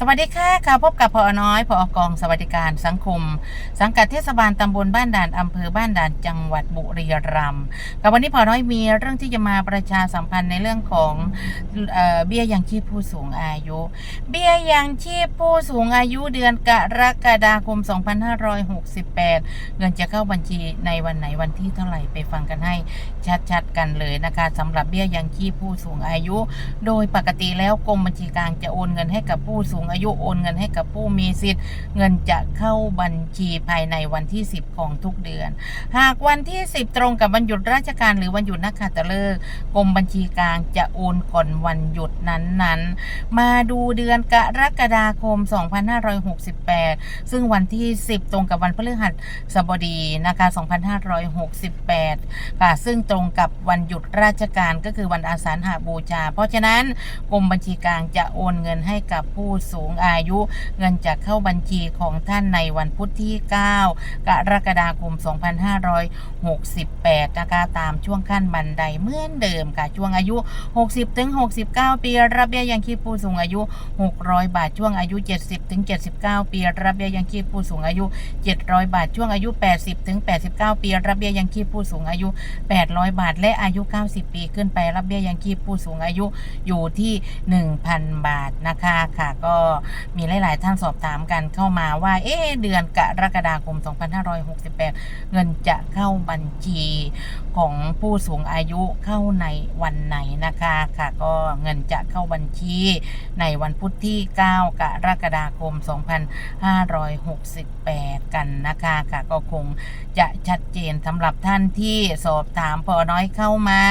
สวัสดีค่ะค่ะพบกับพอน้อยพอกองสวัสดิการสังคม สังกัดเทศบาลตำบลบ้านด่านอำเภอบ้านด่านจังหวัดบุรีรัมย์กับวันนี้พอน้อยมีเรื่องที่จะมาประชาสัมพันธ์ในเรื่องของเอเบี้ยยังชีพผู้สูงอายุ เบี้ยยังชีพผู้สูงอายุเดือนกรกฎาคม 2568 เงินจะเข้าบัญชีในวันไหนวันที่เท่าไหร่ไปฟังกันให้ชัดๆกันเลยนะคะสำหรับเบี้ยยังชีพผู้สูงอายุ โดยปกติแล้วกรมบัญชีกลางจะโอนเงินให้กับผู้สูงอายุโอนเงินให้กับผู้มีสิทธิ์ เงินจะเข้าบัญชีภายในวันที่ 10 ของทุกเดือน หากวันที่ 10 ตรงกับวันหยุดราชการหรือวันหยุดนักขัตฤกษ์กรมบัญชีกลางจะโอนก่อนวันหยุดนั้นๆ มาดูเดือนกรกฎาคม 2568 ซึ่งวันที่ 10 ตรงกับวันพฤหัสบดีนะคะ 2568 ค่ะ ซึ่งตรงกับวันหยุดราชการก็คือวันอาสาฬหบูชา เพราะฉะนั้นกรมบัญชีกลางจะโอนเงินให้กับผู้สููงอายุ เงินจะเข้าบัญชีของท่านในวันพุธที่ 9 กรกฎาคม 2568 นะคะ ตามช่วงขั้นบันไดเหมือนเดิมค่ะ ช่วงอายุ 60 ถึง 69 ปี รับเบี้ยยังชีพผู้สูงอายุ 600 บาท ช่วงอายุ 70 ถึง 79 ปี รับเบี้ยยังชีพผู้สูงอายุ 700 บาท ช่วงอายุ 80 ถึง 89 ปี รับเบี้ยยังชีพผู้สูงอายุ 800 บาท และอายุ 90 ปี ขึ้นไป รับเบี้ยยังชีพผู้สูงอายุ อยู่ที่ 1,000 บาทนะคะ ค่ะ ก็มีหลาย ๆ ท่านสอบถามกันเข้ามาว่า เอ๊เดือนกรกฎาคม 2568 เงินจะเข้าบัญชีของผู้สูงอายุเข้าในวันไหนนะคะค่ะก็เงินจะเข้าบัญชีในวันพุธที่ 9 กรกฎาคม 2568 กันนะคะค่ะก็คงจะชัดเจนสำหรับท่านที่สอบถามพอน้อยเข้ามา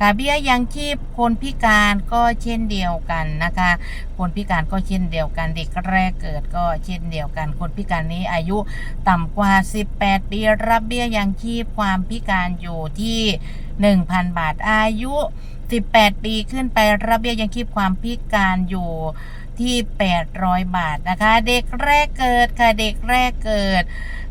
ค่ะเบี้ยยังชีพคนพิการก็เช่นเดียวกันนะคะ คนพิการก็เช่นเดียวกันเด็กแรกเกิดก็เช่นเดียวกัน คนพิการนี้อายุต่ำกว่า 18 ปีรับเบี้ยยังชีพความพิการอยู่ที่ 1,000 บาทอายุ 18 ปีขึ้นไปรับเบี้ยยังชีพความพิการอยู่ที่ 800 บาทนะคะ เด็กแรกเกิดค่ะเด็กแรกเกิด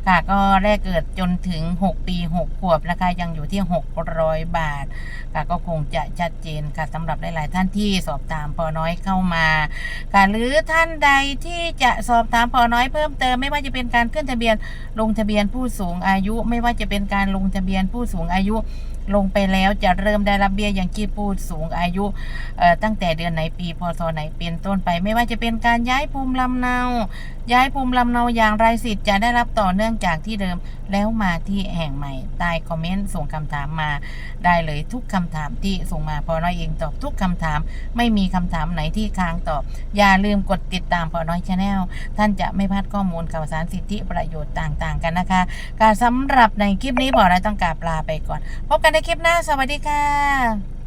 ค่ะก็แรกเกิดจนถึง 6 ปี 6 ขวบนะคะยังอยู่ที่ 600 บาท ค่ะก็คงจะชัดเจนค่ะสำหรับหลาย ๆ ท่านที่สอบถามพอน้อยเข้ามา ค่ะหรือท่านใดที่จะสอบถามพอน้อยเพิ่มเติม ไม่ว่าจะเป็นการขึ้นทะเบียนลงทะเบียนผู้สูงอายุ ไม่ว่าจะเป็นการลงทะเบียนผู้สูงอายุลงไปแล้วจะเริ่มได้รับเบี้ยยังชีพผู้สูงอายุเอ่อตั้งแต่เดือนไหนปีพศไหนเป็นต้นไป ไม่ว่าจะเป็นการย้ายภูมิลำเนา ย้ายภูมิลำเนาอย่างไรสิทธิ์จะได้รับต่อเนื่องจากที่เดิมแล้วมาที่แห่งใหม่ใต้คอมเมนต์ส่งคำถามมา ได้เลยทุกคำถามที่ส่งมาพอน้อยเองตอบทุกคำถาม ไม่มีคำถามไหนที่ค้างตอบ อย่าลืมกดติดตามพอน้อยชาแนลท่านจะไม่พลาดข้อมูลข่าวสารสิทธิประโยชน์ต่างๆ กันนะคะการสำหรับในคลิปนี้พอน้อยต้องกราบลาไปก่อน พบกันในคลิปหน้าสวัสดีค่ะ